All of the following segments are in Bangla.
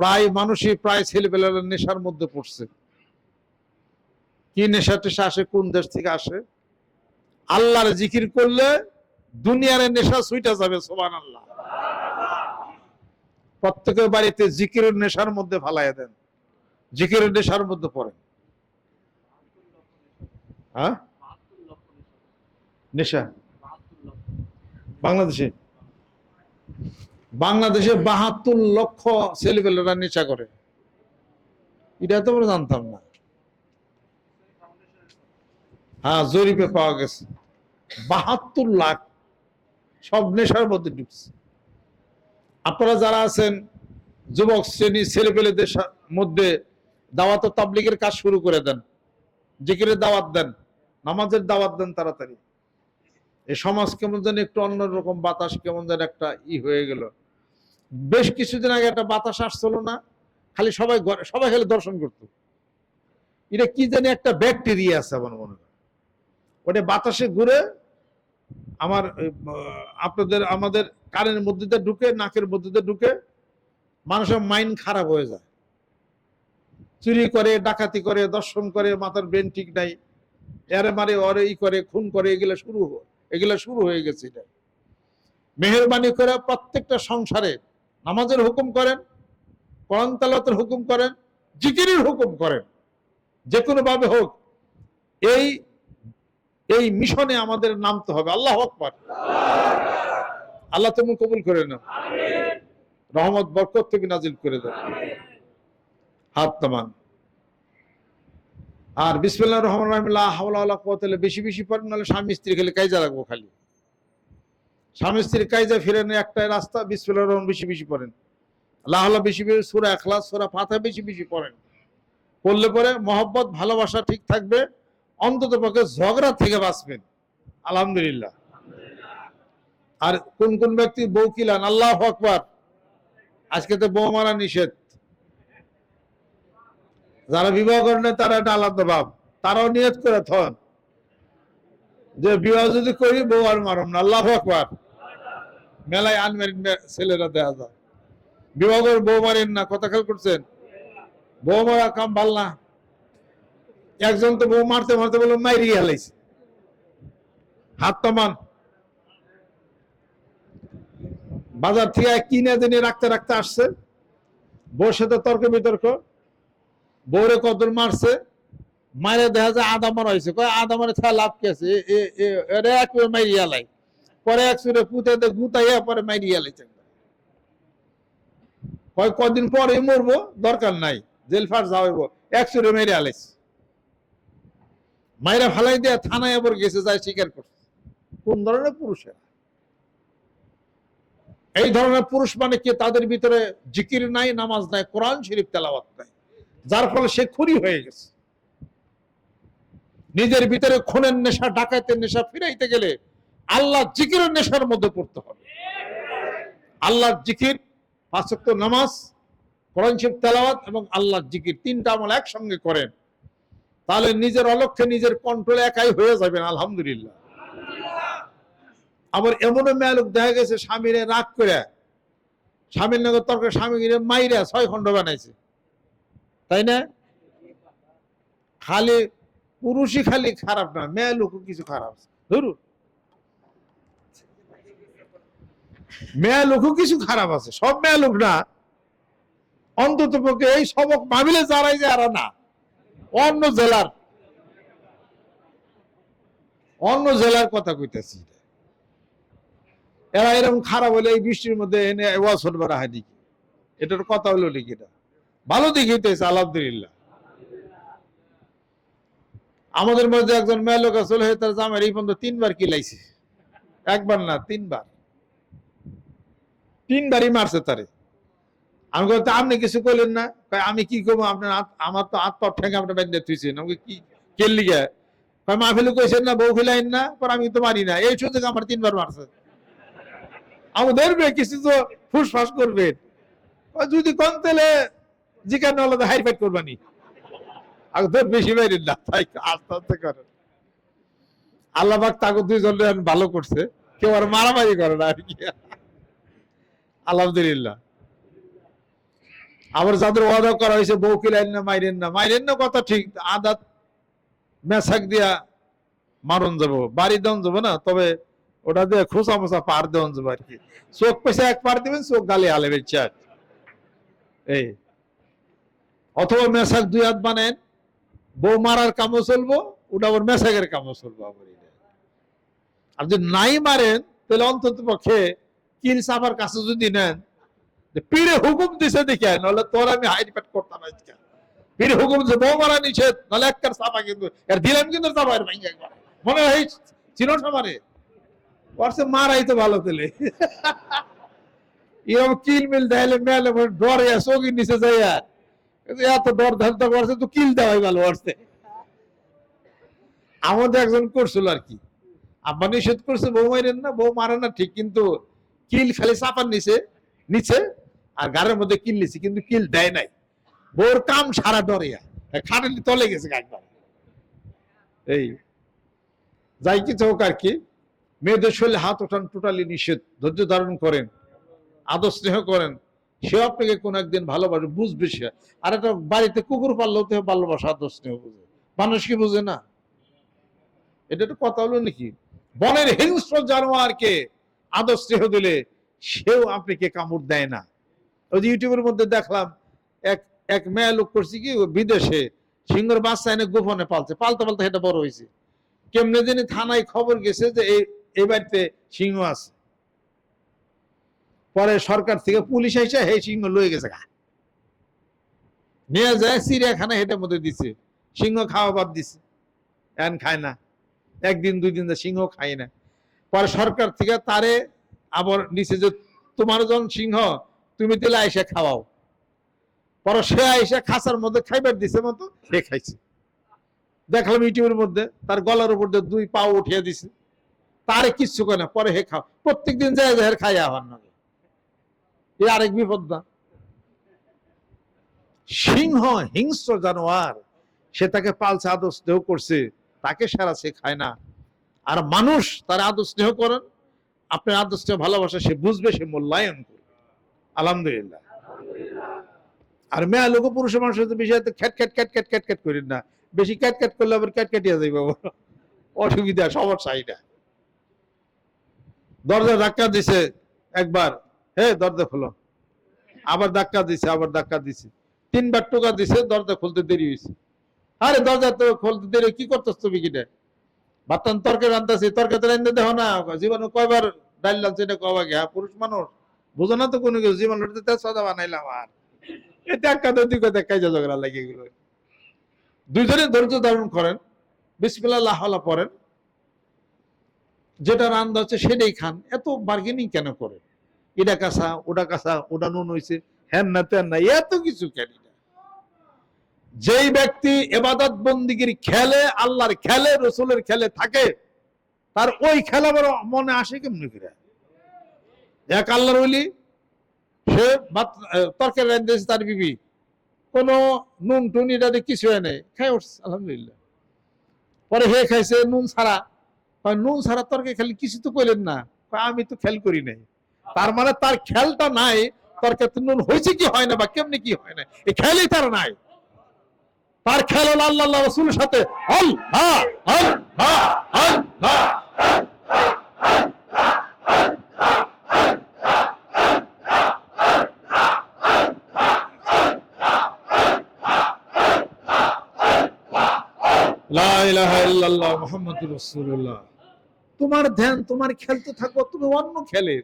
প্রায় মানুষই প্রায় ছেলেপেলেরা নেশার মধ্যে পড়ছে। কি নেশা টেশা আসে, কোন দেশ থেকে আসে? আল্লাহর জিকির করলে দুনিয়ার নেশা সুইটা যাবে সোবান আল্লাহ প্রত্যেকের বাড়িতে জিকিরের নেশার মধ্যে ফালাইয়া দেন। জিকিরের নেশার মধ্যে পড়েন হ্যাঁ? নেশা। বাংলাদেশে? বাংলাদেশে বাহাত্তর লক্ষ ছেলেপেলেরা নেশা করে। এটা তো আমরা জানতাম না। হ্যাঁ জরিপে পাওয়া গেছে। বাহাত্তর লাখ সব নেশার মধ্যে ঢুকছে। আপনারা যারা আছেন, যুবক শ্রেণি ছেলেপেলেদের মধ্যে দাওয়াত ও তাবলিগের কাজ শুরু করে দেন, জিকিরের দাওয়াত দেন, নামাজের দাওয়াত দেন তাড়াতাড়ি। এই সমাজ কেমন যেন একটু অন্যরকম, বাতাস কেমন যেন একটা ই হয়ে গেল। বেশ কিছুদিন আগে একটা বাতাস আসছিল না, খালি সবাই সবাই খালি দর্শন করতো। এটা কি জানি একটা ব্যাকটেরিয়া আছে আমার মনে হয়। ওটা বাতাসে ঘুরে আমার আপনাদের, আমাদের কানের মধ্যে ঢুকে, নাকের মধ্যে ঢুকে মানুষের মাইন্ড খারাপ হয়ে যায়। চুরি করে, ডাকাতি করে, দর্শন করে, মাথার ব্রেন ঠিক নাই। এরে মারে অরে ই করে, খুন করে, এগুলো শুরু এগুলো শুরু হয়ে গেছে এটা। মেহরবানি করে প্রত্যেকটা সংসারে নামাজের হুকুম করেন, কোরআন তালাতের হুকুম করেন, জিকিরের হুকুম করেন যে কোনো ভাবে হোক, এই এই মিশনে আমাদের নামতে হবে। আল্লাহ আকবার। আল্লাহ তুমি কবুল করে নাও। রহমত, বরকত তুমি নাজিল করে দাও। হাত তামান আর বিসমিল্লাহ রহমান রহমিল্লাহ হাওলা কোয়াতালে বেশি বেশি পড়েন নাহলে স্বামী স্ত্রী খেলে কাইজা রাখব খালি। স্বামী স্ত্রীর কাইজা ফিরেন একটাই রাস্তা বিসমিল্লাহ রহমান বেশি বেশি পড়েন। আল্লাহ বেশি বেশি সুরা এখলাস সুরা ফাতা বেশি বেশি পড়েন। পড়লে পরে মহব্বত, ভালোবাসা ঠিক থাকবে, অন্তত পক্ষে ঝগড়া থেকে বাঁচবেন। আলহামদুলিল্লাহ। আর কোন কোন ব্যক্তি বউ কিলান, আল্লাহ আকবার। আজকে তো বউ মারা নিষেধ। যারা বিবাহ করেন তারা একটা আলাদা ভাব। তারাও নিয়ত করে থন। যে বিবাহ যদি করি, বউ আর মারম না। আল্লাহ আকবার। মেলায় আনমেরিড ছেলেরা দেয়া যায়। বিবাহ করে বউ মারেন না, কথা খেয়াল করছেন? বউ মারা কাম ভালো না। একজন তো বউ মারতে মারতে বলে মাইরি হালাইছে হাত তমান বাজার থেকে কিনে দিনে রাখতে রাখতে আসছে। বউর সাথে তর্ক বিতর্ক। বউরে কদর মারছে। মারে দেখা যায়, আদা মারা হয়েছে কয়, আদা মারে লাভ কি আছে? এরে একবারে মাইরিয়া লাই পরে এক সুরে পুঁতে গুতাইয়া পরে মাইরিয়া লাইছে। কয়, কদিন পরে মরবো? দরকার নাই। জেল ফার যাওয়াইব এক সুরে মেরে আলাইছে মাইরা ফালাই দিয়া থানায় আবার গেছে, যায় স্বীকার করছে। কোন ধরনের পুরুষের? এই ধরনের পুরুষ মানে কি? তাদের ভিতরে জিকির নাই, নামাজ নাই, কোরআন শরীফ, তেলাওয়াত নাই। যার ফলে সে খুরি হয়ে গেছে। নিজের ভিতরে খুনের নেশা, ডাকাতের নেশা ফিরাইতে গেলে আল্লাহ জিকিরের নেশার মধ্যে পড়তে হবে। আল্লাহ জিকির পাঁচক্ত নামাজ, কোরআন তেলাওয়াত এবং আল্লাহ জিকির, তিনটা আমল একসঙ্গে করেন, তাহলে নিজের অলক্ষে নিজের কন্ট্রোল একাই হয়ে যাবেন, আলহামদুলিল্লাহ। আবার এমনও মেয়ে লোক দেখা গেছে, স্বামীরে রাগ করে, স্বামীর নগর তর্ক স্বামী গিরে মাইরা ছয় খণ্ড বানাইছে। তাই না? খালি পুরুষই খালি খারাপ না, মেয়ে লোকও কিছু খারাপ ধরুন। মেয়ে লোকও কিছু খারাপ আছে, সব মেয়ে লোক না। অন্তত পক্ষে এই সবক ভাবিলে যারাই যে আর না। অন্য জেলার অন্য জেলার কথা কইতেছি। এরা এরকম খারাপ হলে এই বৃষ্টির মধ্যে এনে ওয়াজ হলবার হয় নাকি? এটার কথা হলো নাকি এটা? ভালো দিক হইতেছে, আলহামদুলিল্লাহ। আমাদের মধ্যে একজন মেয়ে লোক আসলে তার জামাই এই পর্যন্ত তিনবার কিলাইছে। একবার না, তিনবার। তিনবারই মারছে তারে। আমি বলতে আপনি কিছু করলেন না? আমি কি করব? আপনার আমার তো পা ঠেঙ্গে আপনার বেঁধে থুইছেন আমাকে কি কেললি গে কয় মাহফিলে কইছেন না বউ ফিলাইন না পর আমি তো মারি না। এই সুযোগ আমার তিনবার মারছে। আমি ধরবে কিছু তো ফুসফাস করবেন কয়, যদি কোন তেলে জিকার না হলে হাই ফাইট করবানি। আগে ধর বেশি বাইরেন না তাই আস্তে আস্তে আল্লাহ পাক তাকে দুইজন ভালো করছে। কেউ আর মারামারি করে না আর কি। আলহামদুলিল্লাহ। আবার যাদের ওয়াদা করা হয়েছে বউ কিলাইন না, মাইরেন না মাইরেন না কথা ঠিক, আদাত মেসাক দিয়া মারণ যাব, বাড়ি দেওয়ান যাব না, তবে ওটা দিয়ে খোসা মোসা পার দেওয়ান যাব আর কি। চোখ পেছে এক পার দিবেন, চোখ গালে আলে বেচা এই। অথবা মেসাক দুই হাত বানেন, বউ মারার কামও চলবো, ওটা আবার মেসাকের কামও চলবো আবার আর যদি নাই মারেন, তাহলে অন্তত পক্ষে কিল সাফার কাছে যদি নেন পীরে হুকুম দিছে দেখে নাহলে তোর আমি হাইড প্যাট করতাম আজকে। পীরে হুকুম দিছে, বউ মারা নিষেধ নাহলে একটার সাফা কিন্তু আর দিলাম কিন্তু সাফা, এর একবার। মনে হয় চিনো সামারে মারাই তো ভালো তেলে এরকম কিল মিল দেয়ালে মেলে ডরে চোখের নিচে যাই আর এত ডর ধারতা করছে, তো কিল দেওয়াই ভালো ওরসে আমাদের একজন করছিল আর কি। আব্বা নিষেধ করছে, বউ মারেন না, বউ মারে না, ঠিক কিন্তু কিল খালি চাপার নিচে নিচে আর গাড়ির মধ্যে কিল নিছে, কিন্তু কিল দেয় নাই। বোর কাম সারা ডরে খাটালি তলে গেছে একবার এই, যাই কিছু হোক আর কি, মেয়েদের শরীরে হাত ওঠান টোটালি নিষেধ, ধৈর্য ধারণ করেন, আদর স্নেহ করেন সে আপনাকে কোন একদিন ভালোবাসে বুঝবে সে। আর একটা বাড়িতে কুকুর পাললেও তো ভালোবাসা, আদর স্নেহ বুঝে। মানুষ কি বুঝে না? এটা একটা কথা হলো নাকি? বনের হিংস্র জানোয়ারকে আদর স্নেহ দিলে সেও আপনাকে কামড় দেয় না। ওই যে ইউটিউবের মধ্যে দেখলাম, এক এক মেয়ে লোক করছে কি, বিদেশে সিংহর বাচ্চা এনে গোপনে পালছে, পালতে পালতে এটা বড় হয়েছে। কেমনে দিনে থানায় খবর গেছে যে এই এই বাড়িতে সিংহ আছে। পরে সরকার থেকে পুলিশ এসে হে সিংহ লয়ে গেছে গা। নিয়ে যায়, চিড়িয়াখানা হেঁটে মধ্যে দিছে। সিংহ খাওয়া বাদ দিছে। এন খায় না। একদিন দুই দিন সিংহ খায় না। পরে সরকার থেকে তারে আবার নিচে যে, তোমার জন সিংহ, তুমি দিলে আইসা খাওয়াও। পরে সে আইসা খাসার মধ্যে খাইবার দিছে মতো সে খাইছে। দেখলাম ইউটিউবের মধ্যে, তার গলার উপর দিয়ে দুই পা উঠিয়ে দিছে। তারে কিচ্ছু করে না, পরে হে খাও। প্রত্যেকদিন যায় যায় খাইয়া হওয়ার নাকি এ আরেক বিপদ না সিংহ, হিংস্র জানোয়ার, সে তাকে পালছে আদর স্নেহ করছে, তাকে সারা সে খায় না। আর মানুষ তার আদর স্নেহ করেন। আপনার আদর স্নেহ, ভালোবাসা, সে বুঝবে, সে মূল্যায়ন করবে। আলহামদুলিল্লাহ। আর মেয়া লোক, পুরুষ মানুষের হয়তো খ্যাট খ্যাট খ্যাট খ্যাট খ্যাট খ্যাট করেন না। বেশি ক্যাট ক্যাট করলে আবার ক্যাট ক্যাটিয়া যাইব অসুবিধা, সমস্যা এটা। দরজা ধাক্কা দিছে একবার। হে, দরজা খোলো। আবার ধাক্কা দিছে, আবার ধাক্কা দিছে। তিনবার টোকা দিছে, দরজা খুলতে দেরি হয়েছে। আরে দরজা তো খুলতে দেরি, কি করতেছ তুমি কিটা বাতান তর্কে রান্তাছি তর্কে তো রান্ধতে দেখো না জীবনে কয়বার ডাইল লাগছে এটা কবা গে হ্যাঁ, পুরুষ মানুষ। বুঝো না তো কোনো কিছু জীবন সাদা বানাইলাম আর এটা এক কথা দুই কথা কাজে ঝগড়া লাগে এগুলো। দুইজনে ধৈর্য ধারণ করেন বিসমিল্লাহ আল্লাহ পড়েন। যেটা রান্না হচ্ছে সেটাই খান। এত বার্গেনিং কেন করে এটা কাঁচা ওটা কাঁচা ওটা নুন হয়েছে হ্যান না তেন না এত কিছু কেন? যেই ব্যক্তি এবাদত বন্দিগির খেলে, আল্লাহর খেলে, রসুলের খেলে থাকে, তার ওই খেলা বড় মনে আসে কেমনি করে? এক আল্লাহর ওলি, সে তরকারি তার বিবি, কোনো নুন টুন এটাতে কিছু নাই খাই উঠছে আলহামদুলিল্লাহ। পরে হে খাইছে নুন ছাড়া নুন ছাড়া তরকারি খালি কিছু তো কইলেন না। আমি তো খেল করি নাই। তার মানে তার খেলটা নাই, তরকারিতে নুন হয়েছে কি হয় না বা কেমনি কি হয় না, এই খেয়ালই তার নাই। তার খেয়াল হলো আল্লাহ আল্লাহ রসুলের সাথে। তোমার ধ্যান, তোমার খেল তো থাকো তুমি অন্য খেলে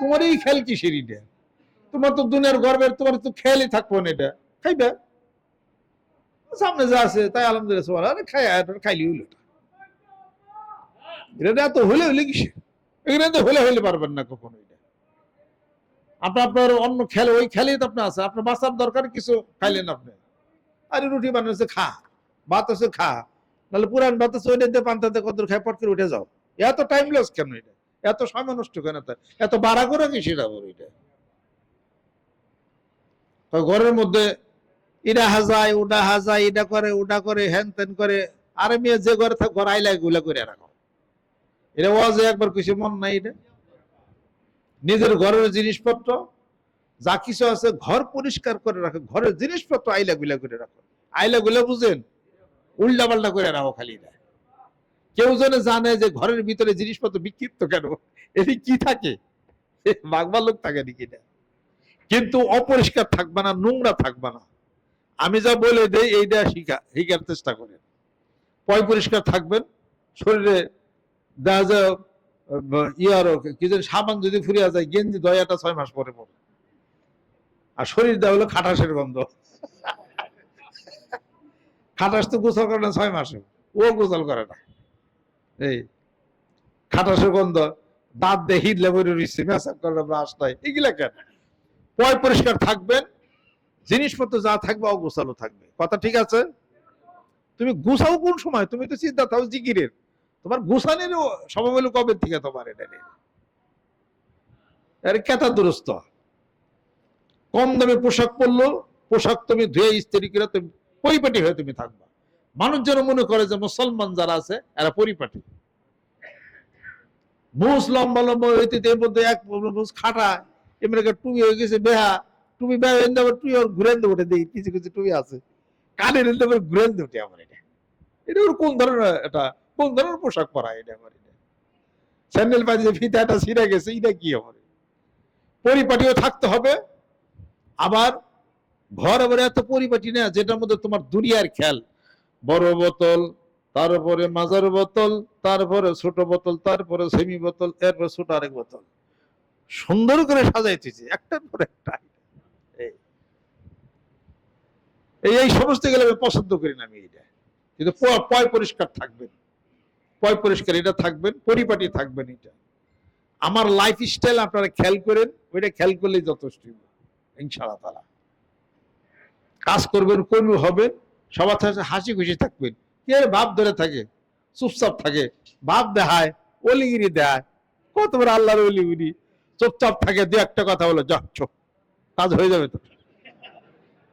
তোমার এই খেল কিসের এটা? তোমার তো দুনিয়ার গর্বের, তোমার তো খেয়ালই থাকব না এটা। খাইবে সামনে যা আছে, তাই আলহামদুলিল্লাহ আরে খাই খাইলি হইল এটা এত হলে হলে কিসে? এখানে তো হলে হলে পারবেন না কখনো আপনার আপনার অন্য খেলে, ওই খেলেই তো আপনার আছে। আপনার বাঁচার দরকার কিছু খাইলেন আপনি। আরে রুটি বানাচ্ছে খা। ভাত আছে, খা। নাহলে পুরান ভাত আছে ওইটা দিয়ে পান্তাতে কত খাই পট করে উঠে যাও। এত টাইম লস কেন এটা? এত সময় নষ্ট কেন তা? এত বাড়া করে কি সেটা বলো এটা ঘরের মধ্যে ইটা হাজায় ওটা হাজায় এটা করে ওটা করে হ্যান ত্যান করে। আরে মেয়ে, যে ঘরে থাক, ঘর আইলা গুলা করে রাখো। এটা ওয়াজে একবার কিছু মন নাই এটা। নিজের ঘরের জিনিসপত্র, যা কিছু আছে ঘর পরিষ্কার করে রাখো, ঘরের জিনিসপত্র আইলা গুলা করে রাখো। আইলা গুলা বুঝেন? উল্টা পাল্টা করে রাখো খালি না কেউ যেন জানে যে ঘরের ভিতরে জিনিসপত্র বিক্ষিপ্ত কেন? এটি কি থাকে? বাগবার লোক থাকে নাকি কিন্তু অপরিষ্কার থাকবে না, নোংরা থাকবে না। আমি যা বলে দেই এইটা শিখা, শিখার চেষ্টা করেন। পয় পরিষ্কার থাকবেন, শরীরে দেখা যায় ইয়ার কি যেন সাবান যদি ফুরিয়া যায়, গেঞ্জি দয়াটা ছয় মাস পরে পরে। আর শরীর দেওয়া হলো খাটাসের গন্ধ। খাটাস তো গোসল করে না ছয় মাসে, ও গোসল করে না। এই খাটাসের গন্ধ, দাঁত দিয়ে হিটলে বই রয়েছে মেসাপ করে ব্রাশ নাই, এগুলা কেন? পয় পরিষ্কার থাকবেন জিনিসপত্র যা থাকবে অগোছালো থাকবে। কথা ঠিক আছে? তুমি গুছাও কোন সময়? তুমি তো চিন্তা থাও জিকিরের। তোমার গুছানেরও সময় হলো কবে থেকে তোমার এটা আরে কেতা দুরস্ত। কম দামে পোশাক পরলো, পোশাক তুমি ধুয়ে ইস্ত্রি করে তুমি পরিপাটি হয়ে তুমি থাকবা। মানুষ যেন মনে করে যে মুসলমান যারা আছে, এরা পরিপাটি। মুস লম্বা লম্বা হইতে মধ্যে এক খাটা এমনি টুপি হয়ে গেছে, বেহা। টুপি এনে আবার টুপি আর ঘুরেন উঠে দেখি, কিছু কিছু টুপি আছে। কানের এনে আবার ঘুরেন উঠে আমার এটা। এটা ওর কোন ধরনের এটা? কোন ধরনের পোশাক পরা এটা আমার এটা? স্যান্ডেল পাইছে ফিতাটা ছিঁড়ে গেছে, এটা কি আমার? পরিপাটিও থাকতে হবে। আবার ঘর আবার এত পরিপাটি না, যেটার মধ্যে তোমার দুনিয়ার খেয়াল। বড় বোতল, তারপরে মাজার বোতল, তারপরে ছোট বোতল, তারপরে সেমি বোতল, এরপরে ছোট আরেক বোতল। সুন্দর করে সাজাইতেছে, একটার পর একটা এই- এই এই সমস্ত গেলে আমি পছন্দ করি না আমি এটা কিন্তু পয় পরিষ্কার থাকবেন। পয় পরিষ্কার, এটা থাকবেন, পরিপাটি থাকবেন এটা। আমার লাইফ স্টাইল আপনারা খেয়াল করেন, ওইটা খেয়াল করলেই যথেষ্ট ইনশাআল্লাহ তালা কাজ করবেন, কর্মী হবেন, সবার সাথে হাসি খুশি থাকবেন। কে ভাব ধরে থাকে, চুপচাপ থাকে, ভাব দেখায় অলিগিরি দেয় কত বড় আল্লাহর অলিগিরি চুপচাপ থাকে, দু একটা কথা বলো যা চোখ কাজ হয়ে যাবে তো।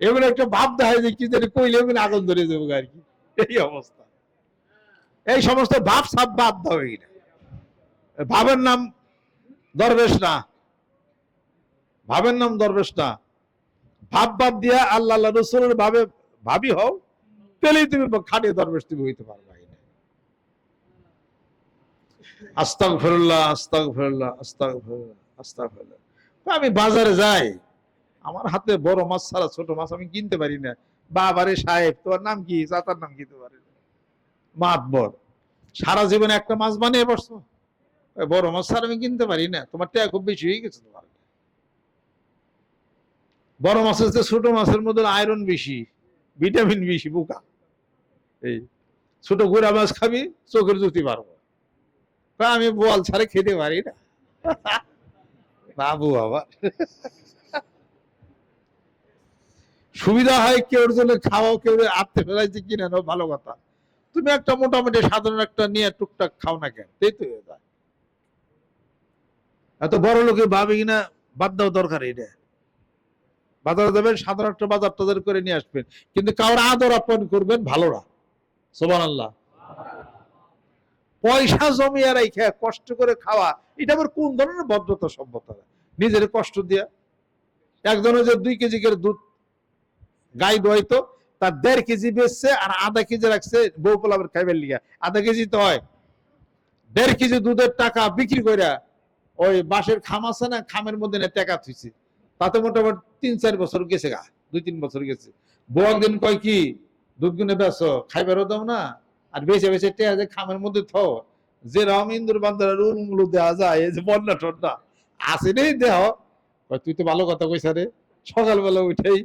এগুলো একটা ভাব দেখায় যে কি জানি কইলে এগুলো আগুন ধরে যাব আর কি। এই অবস্থা। এই সমস্ত ভাব সাপ বাদ দাও ভাবের নাম দরবেশ না। ভাবের নাম দরবেশ না। ভাব বাদ দিয়া আল্লাহ আল্লাহ রসুলের ভাবে ভাবি হও, পেলেই তুমি খাটে দরবেশ তুমি হইতে পারবা আস্তাক ফেরুল্লাহ আস্তাক ফেরুল্লাহ আস্তাক ফেরুল্লাহ আস্তাক ফেরুল্লাহ আমি বাজারে যাই আমার হাতে বড় মাছ ছাড়া ছোট মাছ আমি কিনতে পারি না। বাবারে সাহেব, তোমার নাম কি? চাচার নাম কি তোমার? মাতবর। সারা জীবনে একটা মাছ বানিয়ে বসছো? বড় মাছ ছাড়া আমি কিনতে পারি না। তোমার টাকা খুব বেশি হয়ে গেছে তোমার। বড় মাছের চেয়ে ছোট মাছের মধ্যে আয়রন বেশি ভিটামিন বেশি, বোকা। এই, ছোট গোড়া মাছ খাবি, চোখের জুতি পারব আমি বোয়াল ছাড়ে খেতে পারি না। বাবু বাবা। সুবিধা হয় কেউ জন্য খাওয়াও, কেউ আত্মে ফেলাইছে কিনে নাও ভালো কথা। তুমি একটা মোটামুটি সাধারণ একটা নিয়ে টুকটাক খাও না কেন? তাই তো এত বড় লোকে ভাবে কিনা, বাদ দেওয়া দরকার এটা। বাজারে যাবেন, সাধারণ একটা বাজার টাজার করে নিয়ে আসবেন। কিন্তু কারোর আদর আপ্যায়ন করবেন ভালোরা। সোবান আল্লাহ পয়সা জমিয়ে রেখে কষ্ট করে খাওয়া, এটা আবার কোন ধরনের ভদ্রতা সভ্যতা? নিজের কষ্ট দিয়া। একজনের যে দুই কেজি করে দুধ গাই দোয়াইতো তার দেড় কেজি বেচছে আর আধা কেজি রাখছে বউ পোলাবের খাইবার লিগা। আধা কেজি তো হয়। দেড় কেজি দুধের টাকা বিক্রি করে ওই বাঁশের খাম আছে না, খামের মধ্যে না টাকা থুইছে। তাতে মোটামুটি তিন চার বছর গেছে গা, দুই তিন বছর গেছে। বউ একদিন কয় কি, দুধ গুনে বেছো খাইবারও দাও না, আর বেছে বেছে টেয়া যে খামের মধ্যে থ যে রাম ইন্দুর বান্দার উলুমুলু দেওয়া যায়, এই যে বন্যা টন্যা আসে নেই দেহ। তুই তো ভালো কথা কইস রে সকালবেলা উঠেই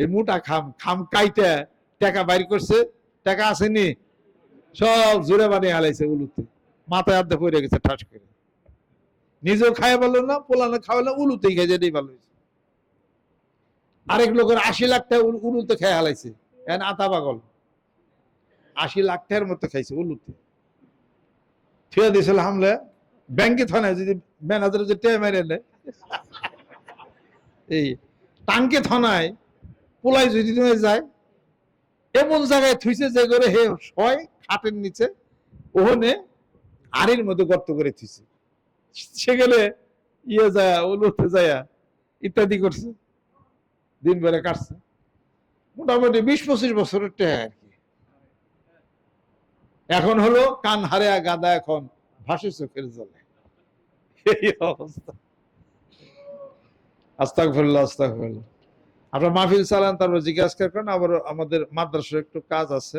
এই মোটা খাম খাম কাইটা টাকা বাইর করছে, টাকা আসেনি। সব জোরে বানিয়ে হালাইছে উলুতে। মাথায় আর্ধে পড়ে গেছে ঠাস করে। নিজেও খাই পারল না, পোলানো খাওয়ালে উলুতেই খেয়ে যেতেই ভালো হয়েছে। আরেক লোকের আশি লাখ টাকা উলুতে খেয়ে হালাইছে। এন আতা পাগল। আশি লাখ টাকার মতো খাইছে উলুতে। থুয়ে দিয়েছিল হামলে। ব্যাংকে থানায় যদি ম্যানেজার যদি টেয়ে মেরে নেয় এই টাঙ্কে থানায়। পোলাই যদি তুমি যায়, এমন জায়গায় থুইছে যে করে হে হয় খাটের নিচে, ওহনে আড়ির মধ্যে গর্ত করে থুইছে। সেখানে ইয়ে যায়, উলুতে যায়, ইত্যাদি করছে। দিন বেড়ে কাটছে। মোটামুটি বিশ পঁচিশ বছরের টেহা আর কি। এখন হলো কান হারে গাদা এখন ভাসে চোখের জলে। এই অবস্থা। আস্তাক ফেরল্লা আস্তাক ফেরল্লা আপনার মাহফিল চালান তারপর জিজ্ঞাসা করেন আবার আমাদের মাদ্রাসার একটু কাজ আছে।